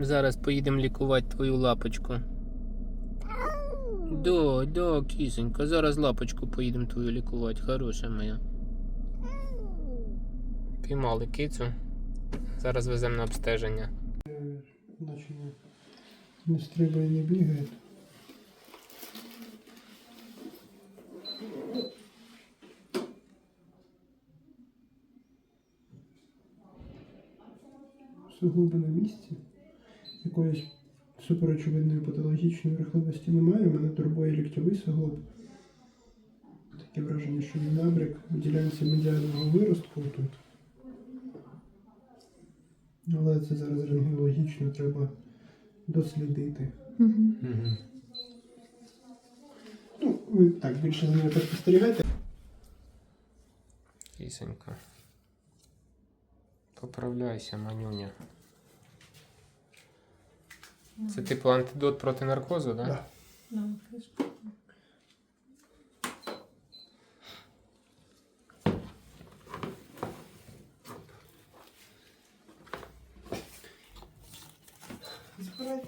Зараз поїдемо лікувати твою лапочку. Да, до, кисенька, зараз лапочку поїдемо твою лікувати, хороша моя. Піймали кицю. Зараз веземо на обстеження. Наче не, не стрибає, не бігає. Суглоби на місці. Якоїсь суперочевидної патологічної рухливості немає. У мене турбує ліктьовий суглоб. Таке враження, що він набряк у ділянці медіального виростку тут. Але це зараз рентгенологічно треба дослідити. Угу. Ну, ви так більше за мною так спостерігайте. Кисонька. Поправляйся, манюня. Ну. Це типу антидот проти наркозу, так? Да? Да. Ну,